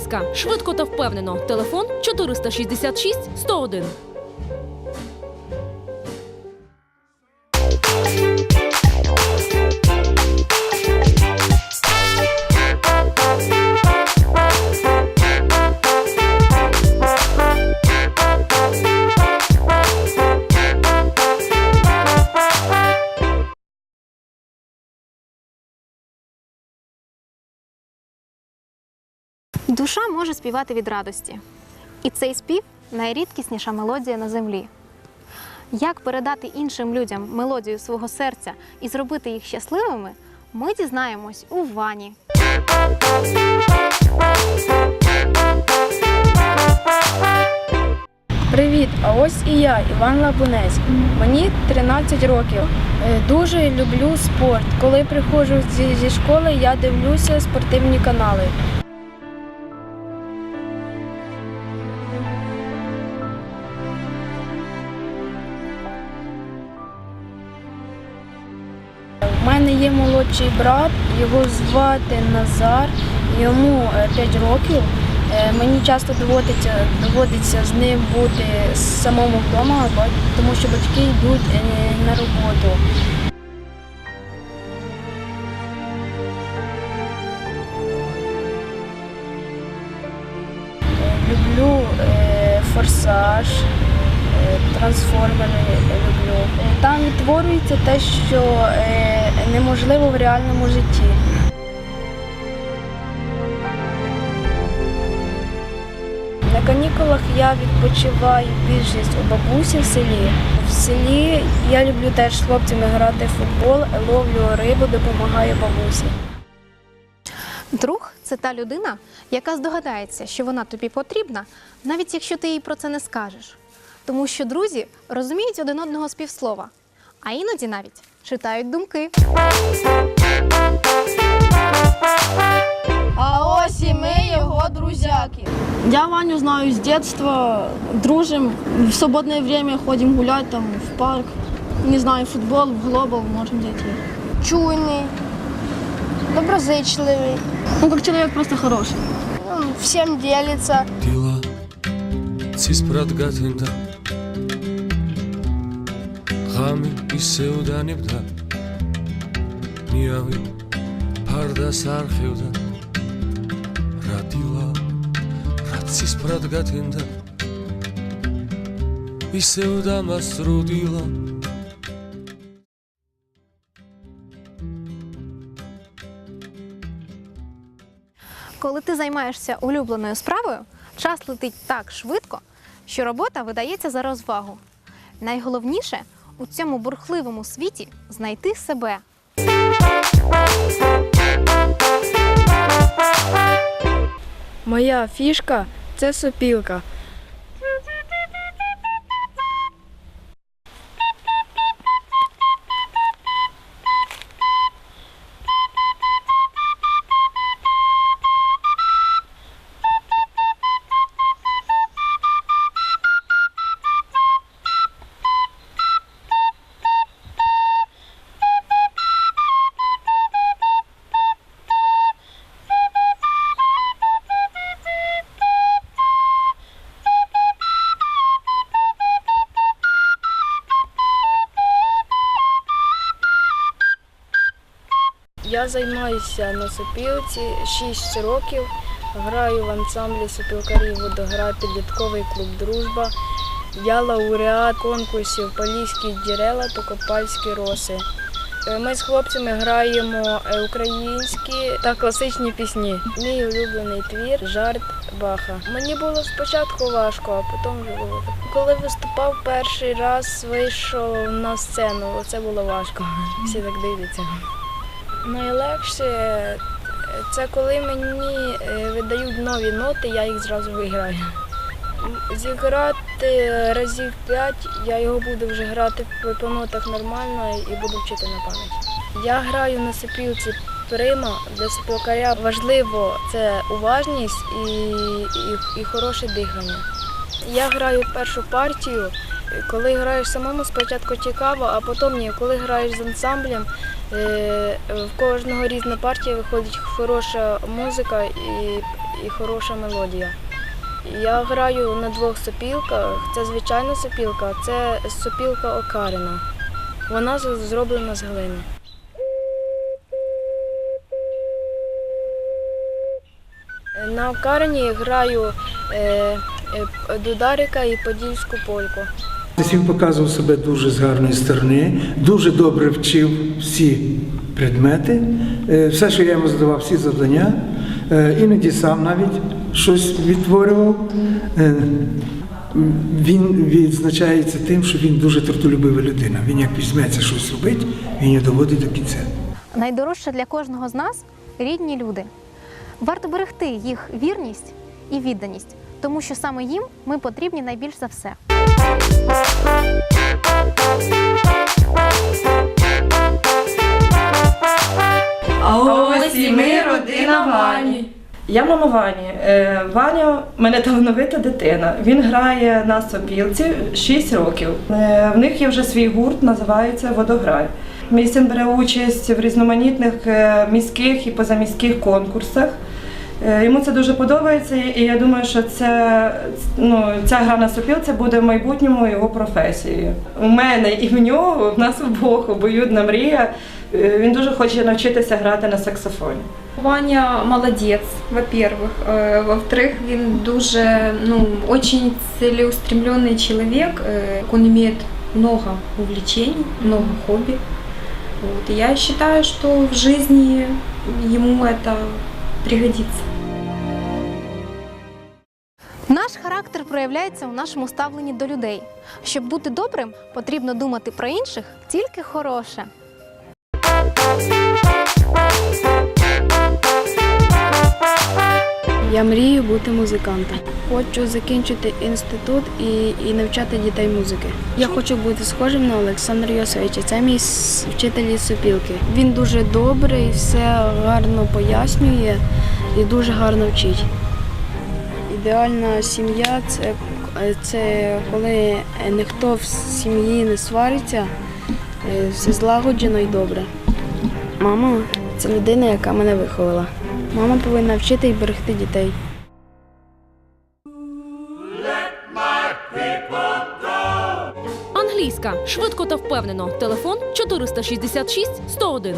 англійська. Швидко та впевнено. Телефон 466 101. Душа може співати від радості. І цей спів найрідкісніша мелодія на землі. Як передати іншим людям мелодію свого серця і зробити їх щасливими, ми дізнаємось у Вані. Привіт! А ось і я, Іван Лабунець. Мені 13 років. Е, Дуже люблю спорт. Коли приходжу зі школи, я дивлюся спортивні канали. Є молодший брат, його звати Назар, йому 5 років. Е, Мені часто доводиться, доводиться з ним бути самому вдома, тому що батьки йдуть е, на роботу. Е, Люблю е, форсаж, е, трансформери люблю. Е, Там відтворюється те, що неможливо в реальному житті. На канікулах я відпочиваю більшість у бабусі в селі. В селі я люблю теж з хлопцями грати в футбол, ловлю рибу, допомагаю бабусі. Друг це та людина, яка здогадається, що вона тобі потрібна, навіть якщо ти їй про це не скажеш. Тому що друзі розуміють один одного з півслова, а іноді навіть читають думки. А ось і ми, його друзяки. Я Ваню знаю з дитинства, дружим. В свободне время ходимо гуляти там в парк. Не знаю, футбол, в глобал можемо зайти. Чуйний, доброзичливий. Ну, як чоловік просто хороший. Всім ділиться. Діла ці спрадгатинда ღამე ისევ დანებდა ნიავი ფარდას არხევდა რა დილა რა ცისფრად გათენდა ისევ დამასრუდილა Коли ти займаєшся улюбленою справою, час летить так швидко, що робота видається за розвагу. Найголовніше у цьому бурхливому світі знайти себе. Моя фішка це сопілка. Я займаюся на сопілці 6 років. Граю в ансамблі сопілкарів водограй підлітковий клуб Дружба. Я лауреат конкурсів Поліські джерела та Копальські роси. Е, Ми з хлопцями граємо е, українські та класичні пісні. Мій улюблений твір жарт Баха. Мені було спочатку важко, а потім було. Коли виступав перший раз, вийшов на сцену. Це було важко. Всі так дивляться. Найлегше це коли мені е, видають нові ноти, я їх зразу виграю. Зіграти разів п'ять, я його буду вже грати по- нотах нормально і буду вчити на пам'ять. Я граю на сопілці прима. Для сопілкаря важливо це уважність і, і, і хороше дихання. Я граю першу партію. Коли граєш самому, спочатку цікаво, а потім ні. Коли граєш з ансамблем, е, в кожного різна партія виходить хороша музика і, і хороша мелодія. Я граю на двох сопілках. Це звичайна сопілка, це сопілка окарина. Вона зроблена з глини. На окарині граю е, е, дударика і подільську польку. Він показував себе дуже з гарної сторони, дуже добре вчив всі предмети, Е, все, що я йому задавав, всі завдання, Е, іноді сам навіть щось відтворював. Е, Він відзначається тим, що він дуже трудолюбива людина. Він як візьметься щось робити, він його доводить до кінця. Найдорожче для кожного з нас рідні люди. Варто берегти їх вірність і відданість, тому що саме їм ми потрібні найбільш за все. А ось і ми родина Вані. Я мама Вані. Е, Ваня в мене талановита дитина. Він грає на сопілці 6 років. Е, В них є вже свій гурт, називається Водограй. Мій син бере участь в різноманітних е, міських і позаміських конкурсах. Е, Йому це дуже подобається, і я думаю, що це, ну, ця гра на сопілці буде в майбутньому його професією. У мене і в нього, в нас обох обоюдна мрія. Е, Він дуже хоче навчитися грати на саксофоні. Ваня молодец, во-первых. Э, Во-вторых, він дуже, ну, очень целеустремленный человек. Э, Он имеет много увлечений, много хобби. Вот. И я считаю, что в жизни ему это пригодится. Проявляється у нашому ставленні до людей. Щоб бути добрим, потрібно думати про інших тільки хороше. Я мрію бути музикантом. Хочу закінчити інститут і, і навчати дітей музики. Я хочу бути схожим на Олександра Йосовича. Це мій вчитель із сопілки. Він дуже добрий, все гарно пояснює і дуже гарно вчить. Ідеальна сім'я це, це коли ніхто в сім'ї не свариться, е, все злагоджено і добре. Мама це людина, яка мене виховала. Мама повинна вчити і берегти дітей. Англійська швидко та впевнено. Телефон 466 101.